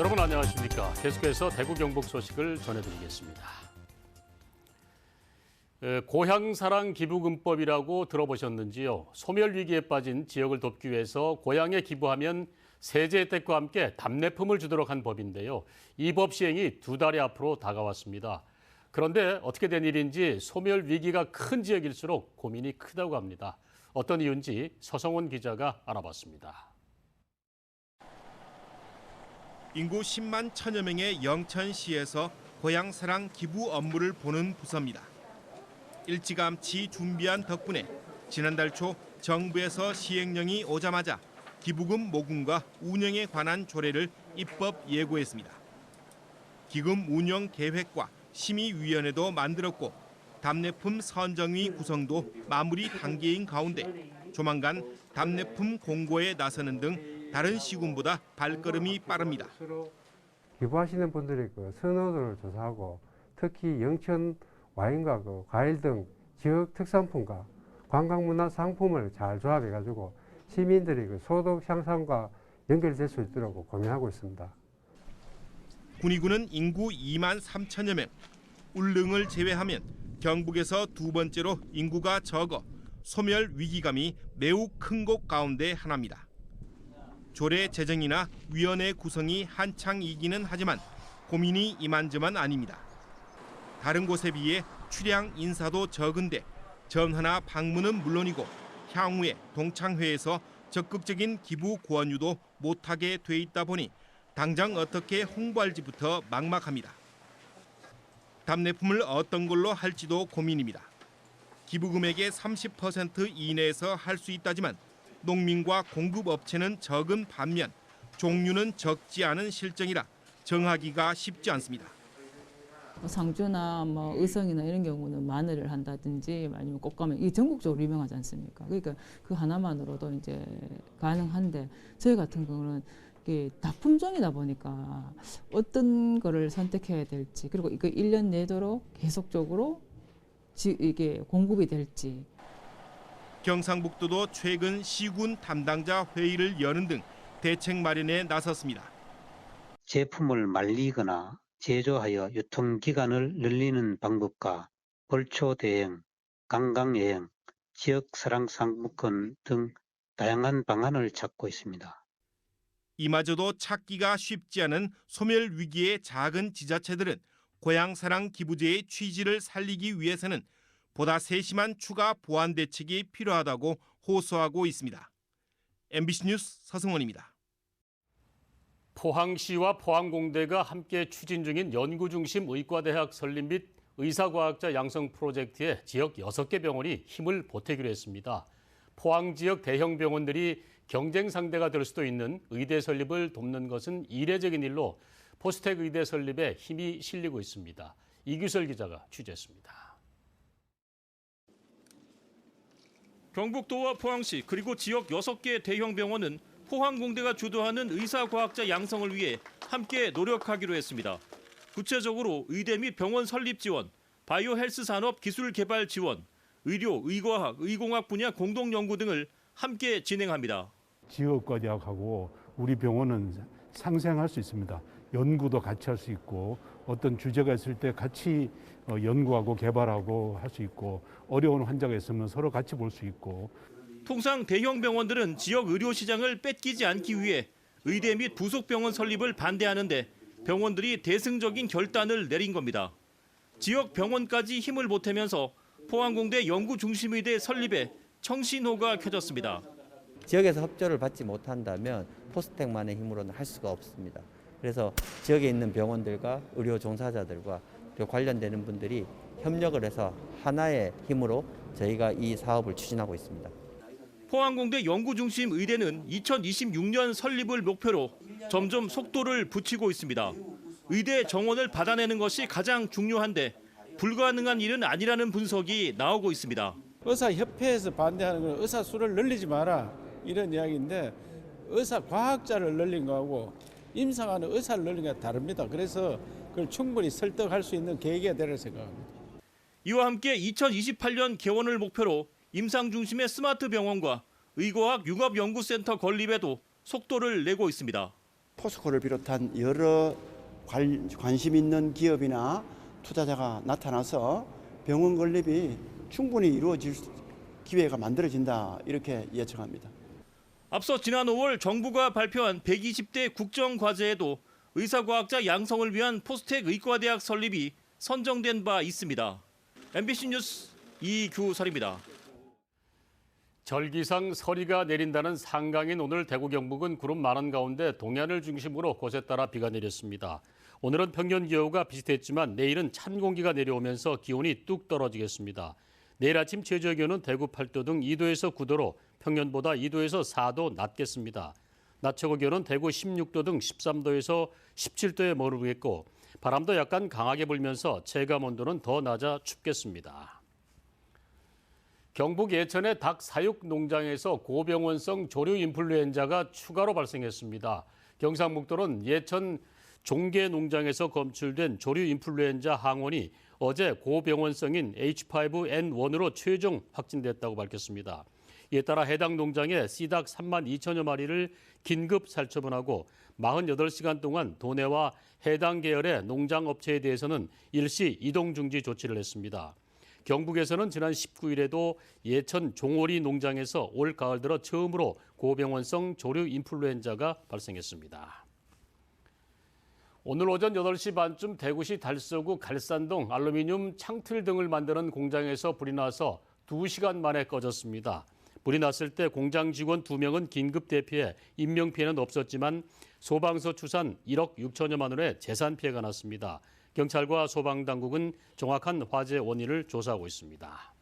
여러분 안녕하십니까. 계속해서 대구 경북 소식을 전해드리겠습니다. 에, 고향사랑 기부금법이라고 들어보셨는지요? 소멸 위기에 빠진 지역을 돕기 위해서 고향에 기부하면 세제 혜택과 함께 답례품을 주도록 한 법인데요. 이 법 시행이 두 달이 앞으로 다가왔습니다. 그런데 어떻게 된 일인지 소멸 위기가 큰 지역일수록 고민이 크다고 합니다. 어떤 이유인지 서성원 기자가 알아봤습니다. 인구 10만 천여 명의 영천시에서 고향 사랑 기부 업무를 보는 부서입니다. 일찌감치 준비한 덕분에 지난달 초 정부에서 시행령이 오자마자 기부금 모금과 운영에 관한 조례를 입법 예고했습니다. 기금 운영 계획과 심의위원회도 만들었고 답례품 선정위 구성도 마무리 단계인 가운데 조만간 답례품 공고에 나서는 등 다른 시군보다 발걸음이 빠릅니다. 기부하시는 분들의 그 선호도를 조사하고 특히 영천 와인과 그 과일 등 지역 특산품과 관광문화 상품을 잘 조합해 가지고 시민들이 그 소득 향상과 연결될 수 있도록 고민하고 있습니다. 군위군은 인구 2만 3천여 명, 울릉을 제외하면 경북에서 두 번째로 인구가 적어 소멸 위기감이 매우 큰 곳 가운데 하나입니다. 조례 제정이나 위원회 구성이 한창이기는 하지만 고민이 이만저만 아닙니다. 다른 곳에 비해 출향 인사도 적은데 전화나 방문은 물론이고 향후에 동창회에서 적극적인 기부 고원유도 못하게 돼 있다 보니 당장 어떻게 홍보할지부터 막막합니다. 답례품을 어떤 걸로 할지도 고민입니다. 기부 금액의 30% 이내에서 할 수 있다지만 농민과 공급업체는 적은 반면 종류는 적지 않은 실정이라 정하기가 쉽지 않습니다. 뭐 상주나 뭐 의성이나 이런 경우는 마늘을 한다든지 아니면 꽃가면 이 전국적으로 유명하지 않습니까? 그러니까 그 하나만으로도 이제 가능한데 저희 같은 경우는 다 품종이다 보니까 어떤 거를 선택해야 될지 그리고 이거 1년 내도록 계속적으로 지, 이게 공급이 될지 경상북도도 최근 시군 담당자 회의를 여는 등 대책 마련에 나섰습니다. 제품을 말리거나 제조하여 유통기간을 늘리는 방법과 벌초 대행, 관광 여행, 지역 사랑 상품권 등 다양한 방안을 찾고 있습니다. 이마저도 찾기가 쉽지 않은 소멸 위기의 작은 지자체들은 고향 사랑 기부제의 취지를 살리기 위해서는 보다 세심한 추가 보완 대책이 필요하다고 호소하고 있습니다. MBC 뉴스 서승원입니다. 포항시와 포항공대가 함께 추진 중인 연구중심 의과대학 설립 및 의사과학자 양성 프로젝트에 지역 6개 병원이 힘을 보태기로 했습니다. 포항 지역 대형 병원들이 경쟁 상대가 될 수도 있는 의대 설립을 돕는 것은 이례적인 일로 포스텍 의대 설립에 힘이 실리고 있습니다. 이규설 기자가 취재했습니다. 경북도와 포항시 그리고 지역 6개 대형 병원은 포항공대가 주도하는 의사과학자 양성을 위해 함께 노력하기로 했습니다. 구체적으로 의대 및 병원 설립 지원, 바이오 헬스 산업 기술 개발 지원, 의료, 의과학, 의공학 분야 공동 연구 등을 함께 진행합니다. 지역과 대학하고 우리 병원은 상생할 수 있습니다. 연구도 같이 할 수 있고 어떤 주제가 있을 때 같이 어, 연구하고 개발하고 할 수 있고 어려운 환자가 있으면 서로 같이 볼 수 있고 통상 대형 병원들은 지역 의료 시장을 뺏기지 않기 위해 의대 및 부속 병원 설립을 반대하는데 병원들이 대승적인 결단을 내린 겁니다. 지역 병원까지 힘을 보태면서 포항공대 연구중심의대 설립에 청신호가 켜졌습니다. 지역에서 협조를 받지 못한다면 포스텍만의 힘으로는 할 수가 없습니다. 그래서 지역에 있는 병원들과 의료 종사자들과 그리고 관련되는 분들이 협력을 해서 하나의 힘으로 저희가 이 사업을 추진하고 있습니다. 포항공대 연구중심 의대는 2026년 설립을 목표로 점점 속도를 붙이고 있습니다. 의대 정원을 받아내는 것이 가장 중요한데 불가능한 일은 아니라는 분석이 나오고 있습니다. 의사협회에서 반대하는 건 의사 수를 늘리지 마라 이런 이야기인데 의사 과학자를 늘린 거하고 임상하는 의사를 늘린 게 다릅니다. 그래서 그걸 충분히 설득할 수 있는 계기가 되리라 생각합니다. 이와 함께 2028년 개원을 목표로 임상 중심의 스마트 병원과 의과학 융합 연구센터 건립에도 속도를 내고 있습니다. 포스코를 비롯한 여러 관, 관심 있는 기업이나 투자자가 나타나서 병원 건립이 충분히 이루어질 수- 기회가 만들어진다 이렇게 예측합니다. 앞서 지난 5월 정부가 발표한 120대 국정 과제에도 의사과학자 양성을 위한 포스텍 의과대학 설립이 선정된 바 있습니다. MBC 뉴스 이규설입니다. 절기상 서리가 내린다는 상강인 오늘 대구 경북은 구름 많은 가운데 동해안을 중심으로 곳에 따라 비가 내렸습니다. 오늘은 평년 기후가 비슷했지만 내일은 찬 공기가 내려오면서 기온이 뚝 떨어지겠습니다. 내일 아침 최저 기온은 대구 8도 등 2도에서 9도로 평년보다 2도에서 4도 낮겠습니다. 낮 최고 기온은 대구 16도 등 13도에서 17도에 머무르겠고 바람도 약간 강하게 불면서 체감 온도는 더 낮아 춥겠습니다. 경북 예천의 닭 사육 농장에서 고병원성 조류 인플루엔자가 추가로 발생했습니다. 경상북도는 예천 종계 농장에서 검출된 조류 인플루엔자 항원이 어제 고병원성인 H5N1으로 최종 확진됐다고 밝혔습니다. 이에 따라 해당 농장의 씨닭 3만 2천여 마리를 긴급 살처분하고 48시간 동안 도내와 해당 계열의 농장 업체에 대해서는 일시 이동 중지 조치를 했습니다. 경북에서는 지난 19일에도 예천 종오리 농장에서 올 가을 들어 처음으로 고병원성 조류 인플루엔자가 발생했습니다. 오늘 오전 8시 반쯤 대구시 달서구 갈산동 알루미늄 창틀 등을 만드는 공장에서 불이 나서 2시간 만에 꺼졌습니다. 불이 났을 때 공장 직원 2명은 긴급 대피해 인명피해는 없었지만 소방서 추산 1억 6천여만 원의 재산 피해가 났습니다. 경찰과 소방당국은 정확한 화재 원인을 조사하고 있습니다.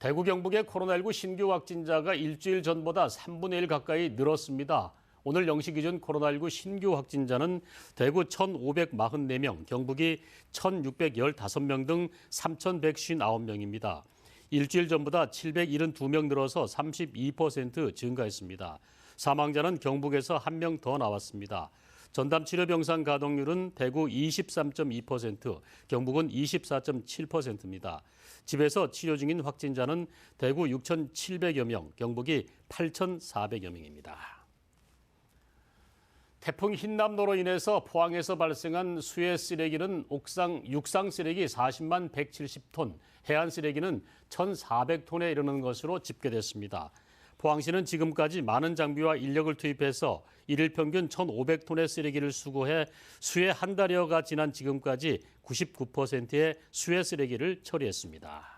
대구 경북의 코로나19 신규 확진자가 일주일 전보다 3분의 1 가까이 늘었습니다. 오늘 0시 기준 코로나19 신규 확진자는 대구 1,544명, 경북이 1,615명 등 3,159명입니다. 일주일 전보다 772명 늘어서 32% 증가했습니다. 사망자는 경북에서 한명더 나왔습니다. 전담 치료 병상 가동률은 대구 23.2%, 경북은 24.7%입니다. 집에서 치료 중인 확진자는 대구 6,700여 명, 경북이 8,400여 명입니다. 태풍 흰남노로 인해서 포항에서 발생한 수해 쓰레기는 옥상, 육상 쓰레기 40만 170톤, 해안 쓰레기는 1,400톤에 이르는 것으로 집계됐습니다. 포항시는 지금까지 많은 장비와 인력을 투입해서 일일 평균 1,500톤의 쓰레기를 수거해 수해 한 달여가 지난 지금까지 99%의 수해 쓰레기를 처리했습니다.